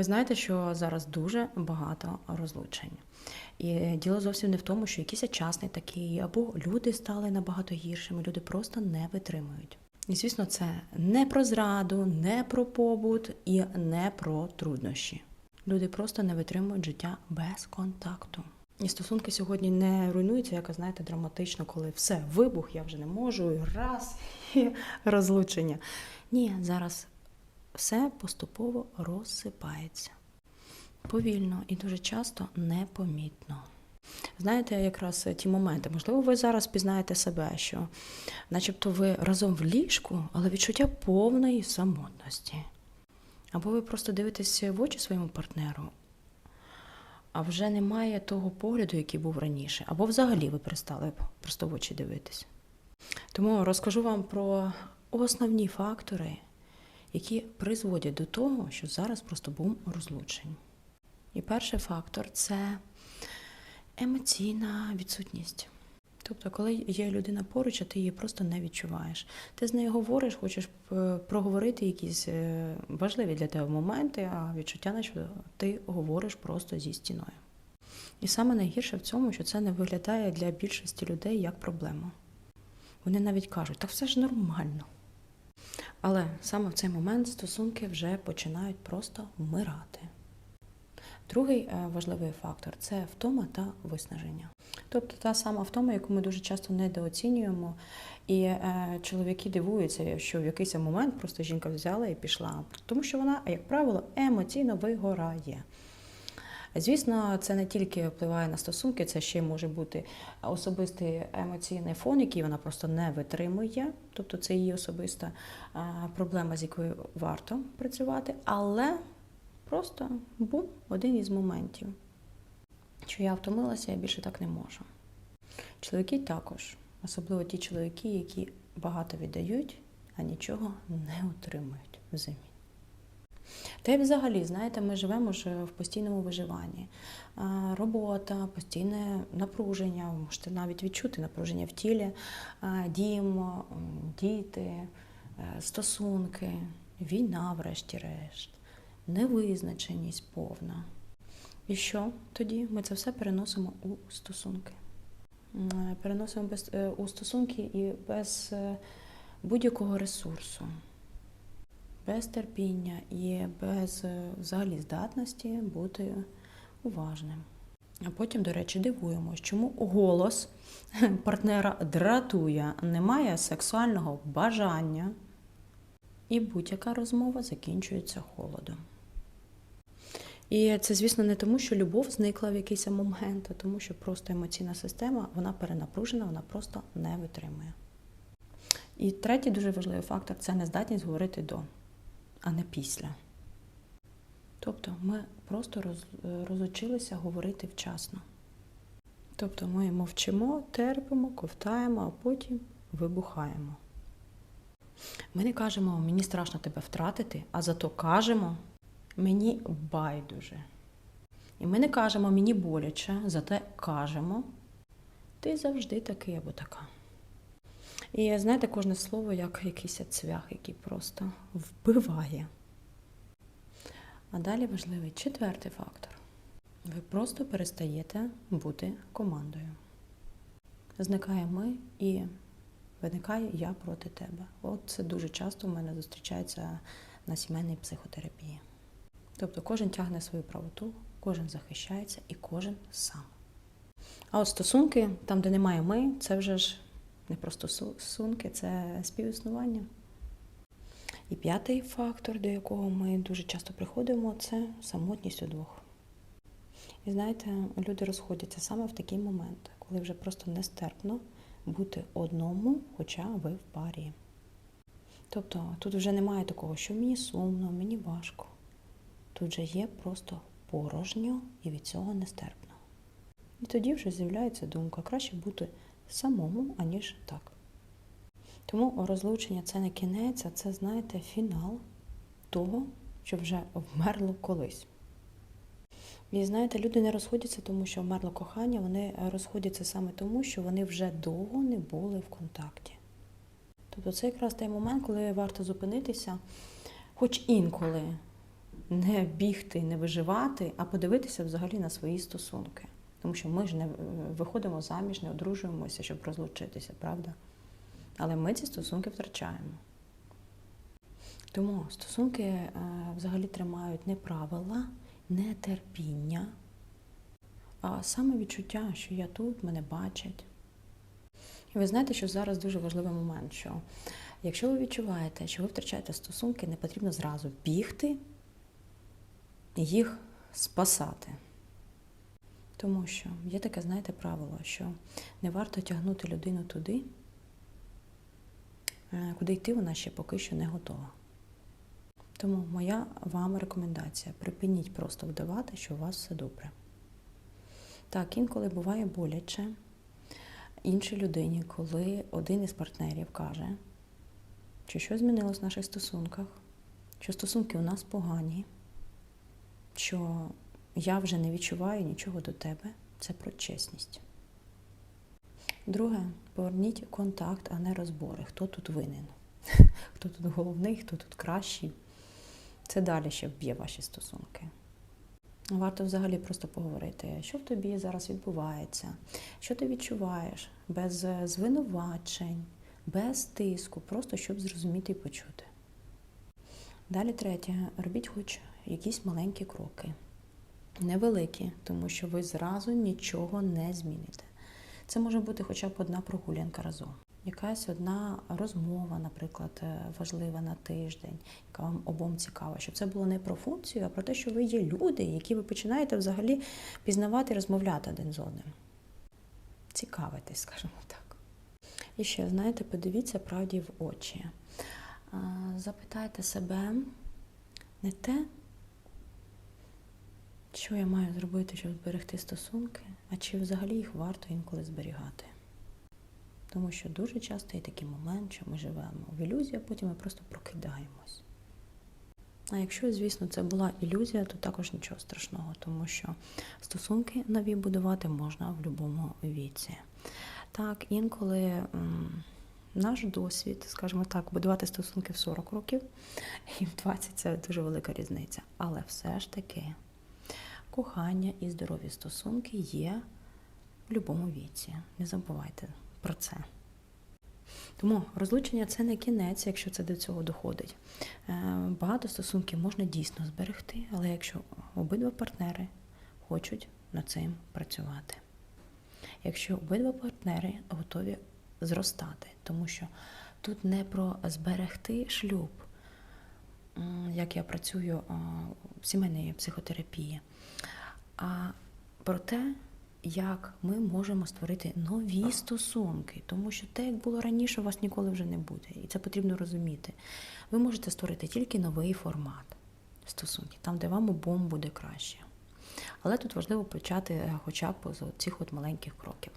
Ви знаєте, що зараз дуже багато розлучень. І діло зовсім не в тому, що якийсь час такий, або люди стали набагато гіршими, люди просто не витримують. І звісно, це не про зраду, не про побут і не про труднощі. Люди просто не витримують життя без контакту. І стосунки сьогодні не руйнуються, як знаєте, драматично, коли все, вибух, я вже не можу, і раз, і розлучення. Ні, зараз все поступово розсипається. Повільно і дуже часто непомітно. Знаєте, якраз ті моменти, можливо, ви зараз пізнаєте себе, що начебто ви разом в ліжку, але відчуття повної самотності. Або ви просто дивитесь в очі своєму партнеру, а вже немає того погляду, який був раніше, або взагалі ви перестали просто в очі дивитись. Тому розкажу вам про основні фактори, які призводять до того, що зараз просто бум розлучень. І перший фактор це емоційна відсутність. Тобто, коли є людина поруч, а ти її просто не відчуваєш. Ти з нею говориш, хочеш е, проговорити якісь е, важливі для тебе моменти, а відчуття, наче ти говориш просто зі стіною. І саме найгірше в цьому, що це не виглядає для більшості людей як проблема. Вони навіть кажуть, так все ж нормально. Але саме в цей момент стосунки вже починають просто вмирати. Другий е, важливий фактор це втома та виснаження. Тобто та сама втома, яку ми дуже часто недооцінюємо, і е, чоловіки дивуються, що в якийсь момент просто жінка взяла і пішла, тому що вона, як правило, емоційно вигорає. Звісно, це не тільки впливає на стосунки, це ще може бути особистий емоційний фон, який вона просто не витримує. Тобто це її особиста проблема, з якою варто працювати, але просто був один із моментів, що я втомилася, я більше так не можу. Чоловіки також, особливо ті чоловіки, які багато віддають, а нічого не отримують взамін. Та й взагалі, знаєте, ми живемо ж в постійному виживанні. Робота, постійне напруження, можете навіть відчути напруження в тілі, дім, діти, е, стосунки, війна, врешті-решт, невизначеність повна. І що тоді? Ми це все переносимо у стосунки. Переносимо без, е, у стосунки і без е, будь-якого ресурсу без терпіння і без е, взагалі здатності бути уважним. А потім, до речі, дивуємось, чому голос партнера дратує, немає сексуального бажання, і будь-яка розмова закінчується холодом. І це, звісно, не тому, що любов зникла в якийсь момент, а тому, що просто емоційна система вона перенапружена, вона просто не витримує. І третій дуже важливий фактор це нездатність говорити до а не після. Тобто ми просто роз, розучилися говорити вчасно. Тобто ми мовчимо, терпимо, ковтаємо, а потім вибухаємо. Ми не кажемо, мені страшно тебе втратити, а зато кажемо, мені байдуже. І ми не кажемо мені боляче, зате кажемо, ти завжди такий або така. І знаєте, кожне слово як якийсь цвях, який просто вбиває. А далі важливий четвертий фактор. Ви просто перестаєте бути командою. Зникає ми і виникає я проти тебе. От це дуже часто в мене зустрічається на сімейній психотерапії. Тобто кожен тягне свою правоту, кожен захищається і кожен сам. А от стосунки, там, де немає ми, це вже ж не просто стосунки, це співіснування. І п'ятий фактор, до якого ми дуже часто приходимо, це самотність удвох. І знаєте, люди розходяться саме в такий момент, коли вже просто нестерпно бути одному, хоча ви в парі. Тобто тут вже немає такого, що мені сумно, мені важко. Тут же є просто порожньо і від цього нестерпно. І тоді вже з'являється думка, краще бути самому, аніж так. Тому розлучення це не кінець, а це, знаєте, фінал того, що вже вмерло колись. І знаєте, люди не розходяться, тому що вмерло кохання, вони розходяться саме тому, що вони вже довго не були в контакті. Тобто це якраз той момент, коли варто зупинитися, хоч інколи не бігти, не виживати, а подивитися взагалі на свої стосунки. Тому що ми ж не е, виходимо заміж, не одружуємося, щоб розлучитися, правда? Але ми ці стосунки втрачаємо. Тому стосунки е, взагалі тримають не правила, не терпіння, а саме відчуття, що я тут, мене бачать. І ви знаєте, що зараз дуже важливий момент, що якщо ви відчуваєте, що ви втрачаєте стосунки, не потрібно зразу бігти і їх спасати. Тому що є таке, знаєте, правило, що не варто тягнути людину туди, е, куди йти вона ще поки що не готова. Тому моя вам рекомендація: припиніть просто вдавати, що у вас все добре. Так, інколи буває боляче іншій людині, коли один із партнерів каже, що щось змінилось в наших стосунках, що стосунки у нас погані, що я вже не відчуваю нічого до тебе. Це про чесність. Друге, поверніть контакт, а не розбори. Хто тут винен? Хто тут головний, хто тут кращий. Це далі ще вб'є ваші стосунки. Варто взагалі просто поговорити, що в тобі зараз відбувається, що ти відчуваєш, без звинувачень, без тиску, просто щоб зрозуміти і почути. Далі третє, робіть хоч якісь маленькі кроки. Невеликі, тому що ви зразу нічого не зміните. Це може бути хоча б одна прогулянка разом. Якась одна розмова, наприклад, е, важлива на тиждень, яка вам обом цікава, щоб це було не про функцію, а про те, що ви є люди, які ви починаєте взагалі пізнавати і розмовляти один з одним. Цікавитись, скажімо так. І ще, знаєте, подивіться правді в очі. Запитайте себе не те, що я маю зробити, щоб зберегти стосунки, а чи взагалі їх варто інколи зберігати. Тому що дуже часто є такий момент, що ми живемо в ілюзії, а потім ми просто прокидаємось. А якщо, звісно, це була ілюзія, то також нічого страшного, тому що стосунки нові будувати можна в будь-якому віці. Так, інколи наш досвід, скажімо так, будувати стосунки в 40 років і в 20 це дуже велика різниця. Але все ж таки кохання і здорові стосунки є в будь-якому віці. Не забувайте про це. Тому розлучення це не кінець, якщо це до цього доходить. Е, багато стосунків можна дійсно зберегти, але якщо обидва партнери хочуть над цим працювати. Якщо обидва партнери готові зростати, тому що тут не про зберегти шлюб, як я працюю в сімейній психотерапії, а про те, як ми можемо створити нові стосунки, тому що те, як було раніше, у вас ніколи вже не буде. І це потрібно розуміти. Ви можете створити тільки новий формат стосунків, там, де вам обом буде краще. Але тут важливо почати хоча б з цих от маленьких кроків.